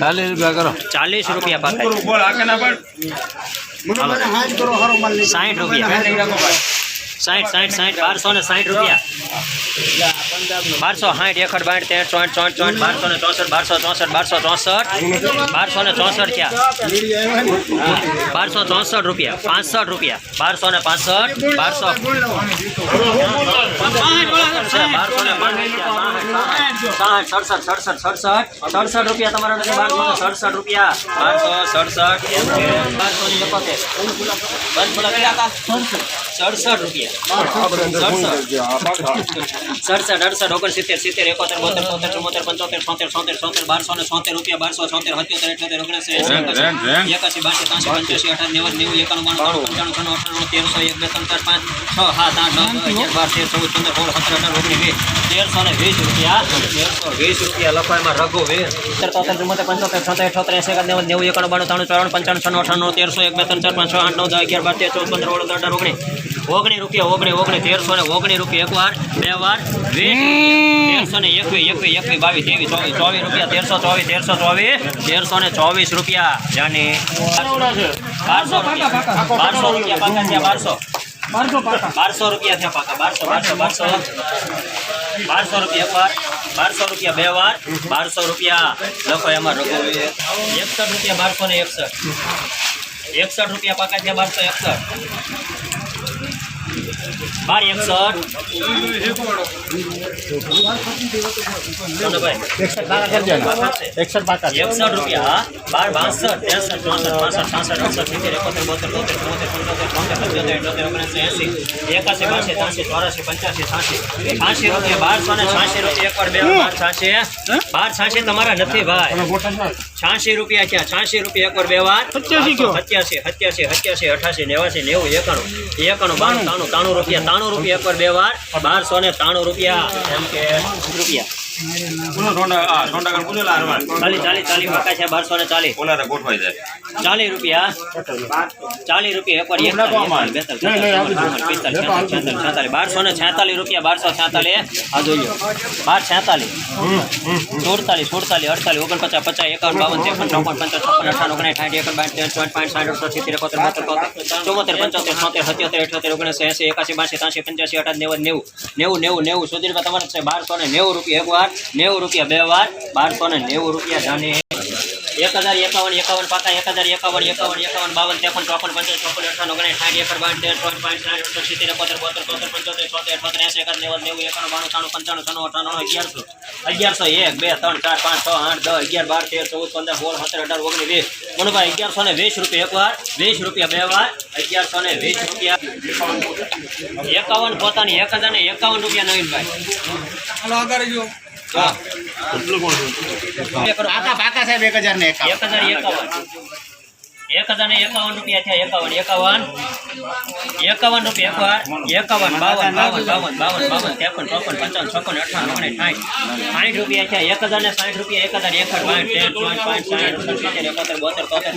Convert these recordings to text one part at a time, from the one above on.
ચાલીસ રૂપિયા કરો. ચાલીસ રૂપિયા પાકા સાઠ રૂપિયા. સાઠ સાઠ સાઠ બારસો ને સાઠ રૂપિયા. બારસો સાઠ એકડ બાઠ તેર, ચોઠ ચોઠ ચોઠ, બારસો ને ચોસઠ, બારસો ચોસઠ બારસો ચોસઠ, બારસો ને ચોસઠ થયા બારસો ચોસઠ રૂપિયા, પાસઠ રૂપિયા, બારસો ને પાસઠ, બારસો. બારસો ને સાઠ સડસઠ સડસઠ સડસઠ સડસઠ રૂપિયા તમારા નથી, બારસો ને સડસઠ રૂપિયા. બારસો, સડસઠ, બારસો ને એકોતેર. સડસઠ રૂપિયા. સડસઠ. અડસઠ ઓગણસિત્તેર સિત્તેર એકોતેર બોતેર તોતેર ચુમ્મોતેર પંચોતેર છોતેર છોતેર છોતેર બારસો ને છોતેર રૂપિયા બારસો છોતેર સત્યોતેર અઠ્યોતેર ઓગણસી એસી એકાસી એકાસી બાસી ત્રાસી પંચ્યાસી અઠાર નેવું નેવું એકાણું બાણું પંચાણું છન્નું અઠાણું તેરસો એક બે ત્રણ ચાર પાંચ છ સાત આઠ નવ દસ અગિયાર બાર તેર ચૌદ પંદર સોળ સત્તર અઢાર ઓગણીસ વીસ તેરસો ને વીસ રૂપિયા તેરસો વીસ રૂપિયા લખવામાં રઘુ વીસ સત્તર તોતેર ચુમ્મોતેર પંચોતેર છોતેર અઠોતેર એસી એકાદ નેવું નેવું એકાણું બાણું ત્રાણું ચોરાણું પંચાણું છન્નું અઠાણું તેરસો એક બે ત્રણ ચાર પાંચ છ આઠ નવ દસ અગિયાર બાર તેર ચૌદ પંદર સોળ સત્તર અઢાર ઓગણીસ. ઓગણી રૂપિયા ઓગણી ઓગણી તેરસો ને ઓગણી રૂપિયા એક વાર બે વાર વીસ તેરસો ને એકવીસ એકવીસ એકવીસ બાવીસ ત્રેવીસ ચોવીસ ચોવીસ રૂપિયા તેરસો ચોવીસ તેરસો ચોવીસ તેરસો ને ચોવીસ રૂપિયા જાની બારસો રૂપિયા. બારસો રૂપિયા પાકા બારસો બારસો. રૂપિયા પાકા બારસો બારસો બારસો. બારસો રૂપિયા એક વાર બારસો રૂપિયા બે વાર બારસો રૂપિયા લખો એમાં રઘુ એકસઠ રૂપિયા બારસો ને એકસઠ. એકસઠ રૂપિયા પાકા થયા બારસો એકસઠ. બાર એકસઠ. એકસઠ પાકા એકસઠ રૂપિયા બાર બાસઠ ત્રેસઠ ચોસઠ પાસઠ છાસઠ અડસઠ સિત્તેર એકોતેર બોતેર તોતેર ચુમ્મોતેર પંચોતેર છોતેર પંચોતેર એકોતેર ઓગણસી એસી એકાસી બાસી ત્રાસી ચોરાસી પંચ્યાસી છાસી છાસી રૂપિયા બારસો ને છાસી રૂપિયા એક બે બાર છાસી બાર છાસી તમારા નથી ભાઈ. છાસી રૂપિયા ક્યાં? છાસી રૂપિયા એક વાર બે વાર. સત્યાસી સત્યાસી સત્યાસી સત્યાસી અઠાસી નેવાસી નેવું એકાણું એકાણું બાણું તાણું તાણું રૂપિયા ત્રાણું રૂપિયા પર બે વાર. બારસો ને ત્રાણું રૂપિયા એમ કે. રૂપિયા. ચાલી ચાલી ચાલી પાકા છે બારસો ને ચાલી ચાલીસ રૂપિયા ચાલીસ રૂપિયા એકવાર એકતાલીસ, બેતાલીસ, ચુમ્માલીસ, પિસ્તાલીસ, છેતાલીસ, છેતાલીસ, છેતાલીસ. બારસો ને છેતાલીસ રૂપિયા બારસો છેતાલીસ આ જોઈ લો બાર છેતાલીસ સુડતાલીસ સુડતાલીસ અડતાલીસ ઓગણપચાસ પચાસ એકાવન બાવન ત્રેપન ચોપન પંચાવન છપ્પન અઠાવન ઓગણીસ સાઠ એકન બાઠ તેર ચોટ પાંચ સાઠ અડસઠ સિત્તેર એકોતેર બોતેર તોતેર ચુમ્મોતેર પંચોતેર છોતેર સત્યોતેર અઠ્યોતેર ઓગણીસ એસી એકાસી બાસી ત્રાસી પંચ્યાસી અઠાર નેવું નેવું નેવું નેવું નેવું સુધી રૂપિયા તમારે છે બારસો ને નેવું રૂપિયા એક વાર નેવું રૂપિયા બે વાર, બારસો ને નેવું રૂપિયા જાણે એક હજાર એકાવન એકાવન પાકા એક હજાર એકાવન એકાવન એકાવન, બાવન, ત્રેપન, ચોપન પંચાવન ચોપન અઠાવન ઓગણીસ સાઠ, એકર બાર તેર ત્રણ પાંચ, સાઠ અઠો સિત્તેર, એકોતેર, બોતેર તોતેર પંચોતેર, છોતેર છોતેર, એસી એકાદ નેવું નેવું એકાણું બાણું ત્રાણું પંચાણું છન્નું અઠાણું, અગિયારસો. અગિયારસો એક, બે, ત્રણ, ચાર, પાંચ, છ, આઠ, દસ, અગિયાર, બાર, તેર, ચૌદ, પંદર, સોળ, સત્તર, અઢાર, ઓગણીસ, વીસ. મનુભાઈ, અગિયારસો ને વીસ રૂપિયા એક વાર વીસ રૂપિયા બે વાર, અગિયારસો ને વીસ રૂપિયા. એકાવન પોતાની, એક હજાર ને એકાવન રૂપિયા નવીનભાઈ. પાકા પાકા સાહેબ એક હજાર ને એક હજાર એકાવન. એક હજાર ને એકાવન રૂપિયા થયા એકાવન એકાવન. એકાવન રૂપિયા એકાવન બાવન બાવન બાવન બાવન બાવન ત્રેપન ચોપન પંચાવન છપ્પન અઠાવન ઓગણીસ સાઠ સાઠ રૂપિયા થયા એક હજાર ને સાઠ રૂપિયા એક હજાર બાઠ તેર ચોઠ પાંચ સાઠ એકોતેર બોતેર તોતેર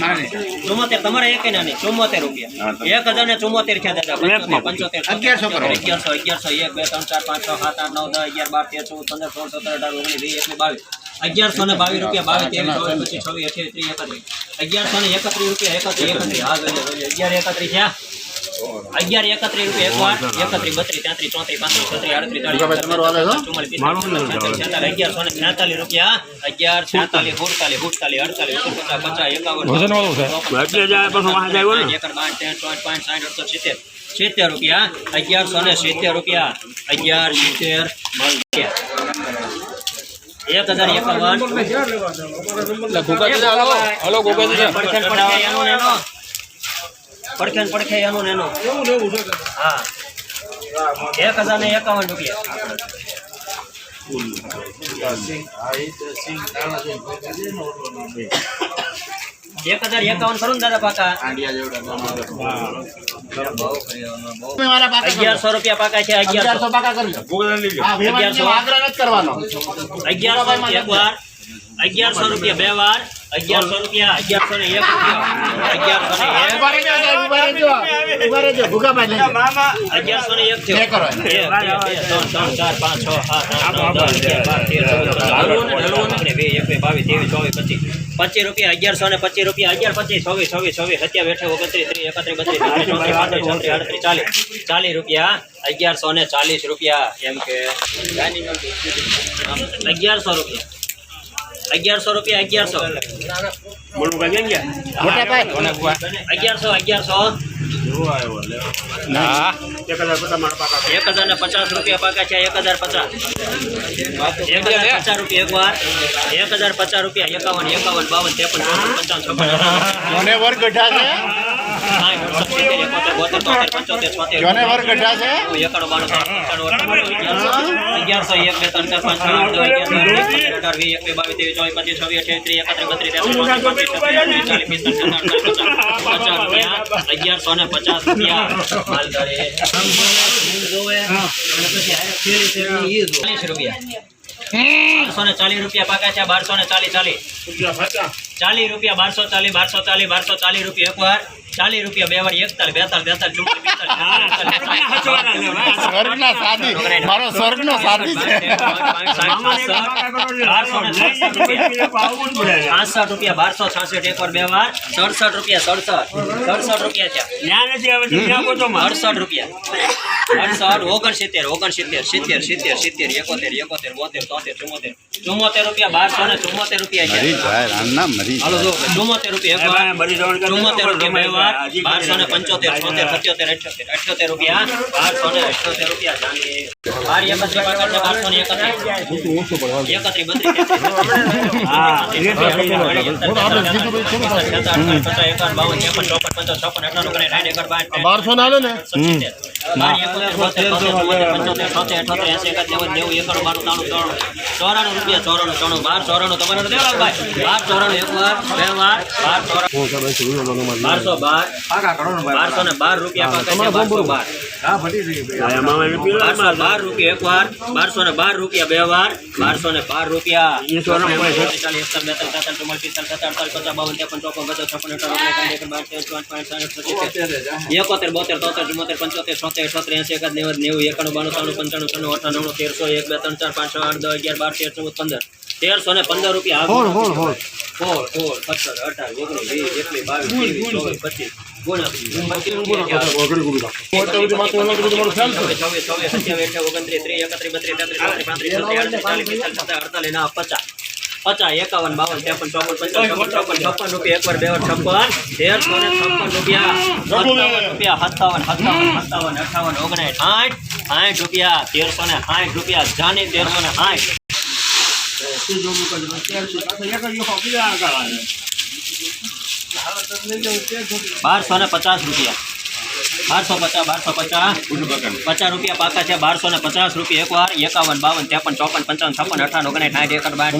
ચુમ્મોતેર તમારે એક નહીં ચુમ્મોતેર રૂપિયા. એક હજાર ને ચુમ્મોતેર થયા દાદા પંચોતેર પંચોતેર અગિયારસો અગિયારસો અગિયારસો એક બે ત્રણ ચાર પાંચ છ સાત આઠ નવ દસ અગિયાર બાર તેર ચૌદ પંદર સોળ સત્તર અઢાર ઓગણીસ વીસ એકવીસ બાવીસ. અગિયારસો ને બાવીસ રૂપિયા બાવીસ ત્રેવીસ ચોવીસ પચીસ છવ્વીસ અઠ્યાવીસ ત્રીસ એકત્રીસ. અગિયારસો ને એકત્રીસ રૂપિયા એકત્રીસ એકત્રીસ. હા જોઈએ જોઈએ અગિયાર એકત્રીસ થયા અગિયાર એકત્રીસ રૂપિયા એક વાર. એકત્રીસ બત્રીસ ચોત્રીસ પાંત્રીસ છત્રીસ આડત્રીસ છે? અગિયારસો ને છેતાલીસ રૂપિયા અગિયાર છેતાલીસ સુડતાલીસ સુડતાલીસ અડતાલીસ પચાસ એકાવન એકર ચોટ પાંચ સાઠ અડસઠ સિત્તેર. સિત્તેર રૂપિયા અગિયારસો ને સિત્તેર રૂપિયા. અગિયાર સિત્તેર એક હજાર એકાવન હલો પડખે ને પડખે એનો પડખે પડખે એનો ને એનો. હા. એક હજાર ને એકાવન રૂપિયા. એક હજાર એકાવન કરું ને દાદા પાકા. અગિયારસો રૂપિયા પાકા છે અગિયારસો. અગિયારસો પાકા કરજો હા આગ્રહ નથી કરવાનો. અગિયારસો એક વાર અગિયારસો રૂપિયા બે વાર અગિયારસો રૂપિયા અગિયારસો ને એક રૂપિયો અગિયારસો ને એક. ત્રણ, ત્રણ, ચાર, પાંચ, છ, સાત, આઠ, નવ, દસ, અગિયાર, બાર, તેર, ચૌદ, પંદર, સોળ, સત્તર, વીસ, એકવીસ, બાવીસ, ત્રેવીસ, ચોવીસ, પચીસ. પચીસ રૂપિયા અગિયારસો ને પચીસ રૂપિયા અગિયાર પચીસ છવ્વીસ છવ્વીસ છવ્વીસ સત્યાવીસ અઠાવીસ ઓગણત્રીસ ત્રીસ એકત્રીસ બત્રીસ છત્રીસ આડત્રીસ ચાલીસ ચાલીસ રૂપિયા અગિયારસો ને ચાલીસ રૂપિયા એમ કે અગિયારસો રૂપિયા. અગિયારસો રૂપિયા અગિયારસો. અગિયારસો અગિયારસો. એક હજાર ને પચાસ રૂપિયા પાકા છે એક હજાર પચાસ. એક હજાર પચાસ રૂપિયા એક વાર એક હજાર પચાસ રૂપિયા એકાવન એકાવન બાવન ત્રેપન ચોપન પચાસ છપ્પન. છે સિત્તેર, એકોતેર, બોતેર, તોતેર, પંચોતેર, છોતેર, જોને વર ગઢા છે એકાણું, બાણું, ત્રણ, પંચાણું, અઠ્ઠાણું, અગિયારસો, એક, બે, ત્રણ, ચાર, પાંચ, છ, આઠ, નવ, અગિયાર, બાર, તેર, પંદર, અઢાર, વીસ, એકવીસ, બાવીસ, ત્રેવીસ, ચોવીસ, પચીસ, છવ્વીસ, અઠ્યાવીસ, ત્રીસ, એકત્રીસ, બત્રીસ, તેત્રીસ, ચોત્રીસ, પાંત્રીસ, છત્રીસ, ચાલીસ, પિસ્તાલીસ, સત્તાવન, અઠાવન, પચાસ, પચાસ રૂપિયા અગિયારસો ને પચાસ રૂપિયા માલધારી. ચાલીસ રૂપિયા બારસો ને ચાલીસ રૂપિયા પાકા છે બારસો ને ચાલીસ ચાલીસ ચાલીસ રૂપિયા બારસો ચાલીસ બારસો ચાલીસ બારસો ચાલીસ રૂપિયા એક વાર ચાલીસ રૂપિયા બે વાર એકતાલીસ બેતાલીસ બેતાલીસ સ્વર્ગના સાથી. મારો સ્વર્ગનો સાથી છે. રૂપિયા બારસો છાસઠ એક વાર બે વાર. સડસઠ રૂપિયા સડસઠ. સડસઠ રૂપિયા છે. અડસઠ રૂપિયા. અડસઠ ઓગણસિત્તેર ઓગણસિત્તેર સિત્તેર સિત્તેર સિત્તેર એકોતેર એકોતેર બોતેર તોતેર ચુમ્મોતેર ચુમ્મોતેર રૂપિયા બારસો ને ચુમ્મોતેર રૂપિયા છે. હાલો જો ચુમ્મોતેર રૂપિયા ચુમ્મોતેર રૂપિયા બારસો ને પંચોતેર છોતેર સત્યોતેર અઠ્યોતેર અઠ્યોતેર રૂપિયા બારસો ને અઠ્યોતેર રૂપિયા બાર એકત્રીસ પાકા છે બારસો ને એકત્રીસ એકત્રીસ બત્રીસ બારસો ના લે ને ચોરાણું રૂપિયા ચોરાણું ચોરાણું. બાર ચોરાણું તમારે નથી દેવા ભાઈ. બાર ચોરાણું એક વાર બે વાર બાર ચોરાણું. બારસો બાર. બારસો ને બાર રૂપિયા બારસો બાર. બાર રૂપિયા એક વાર બારસો ને બાર રૂપિયા બે વાર બારસો ને બાર રૂપિયા એકોતેર બોતેર તોતેર ચુમોતેર પંચોતેર છોતેર અઠોતેર એસી એકાદ નેવું નેવું એકાણું બાણું ત્રાણું પંચાણું છન્નું અઠાણું તેરસો એક બે ત્રણ ચાર પાંચ છ આઠ દસ અગિયાર બાર તેર ચૌદ પંદર. તેરસો ને પંદર રૂપિયા હોળ હોળ સત્તર અઢાર ઓગણીસ વીસ એકવીસ બાવીસ ત્રેવીસ ચોવીસ પચીસ પચીસ એકાવન, બાવન, ત્રેપન, ચોપન, પંચાવન, છપ્પન, રૂપિયા, એક વાર, બે વાર, છપ્પન, તેરસો ને છપ્પન રૂપિયા, સત્તાવન રૂપિયા, સત્તાવન, સત્તાવન, સત્તાવન, અઠાવન, ઓગણસાઠ, સાઠ, સાઠ રૂપિયા, તેરસો ને સાઠ રૂપિયા, જાની તેરસો ને સાઠ. બારસો ને પચાસ રૂપિયા. બારસો પચાસ બારસો પચાસ. પચાસ રૂપિયા પાકા છે બારસો ને પચાસ રૂપિયા એક વાર એકાવન બાવન ત્રેપન ચોપન પંચાવન છપ્પન અઠાણું ઓગણીસ સાઠ એકર બાર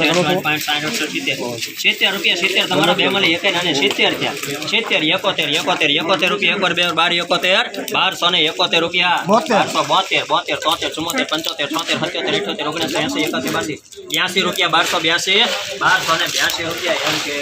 પાંચ સાઠ અડસઠ સિત્તેર. સિત્તેર રૂપિયા સિત્તેર તમારા બેમલી એક અને સિત્તેર થયા સિત્તેર એકોતેર એકોતેર એકોતેર રૂપિયા એકવાર બે બાર એકોતેર. બારસો ને એકોતેર રૂપિયા. બારસો બોતેર બોતેર તોતેર ચુમ્મોતેર પંચોતેર છોતેર સત્યોતેર અઠ્યોતેર ઓગણીસો એસી એકાસી બાસી. બ્યાસી રૂપિયા બારસો બ્યાસી. બારસો ને બ્યાસી રૂપિયા એમ કે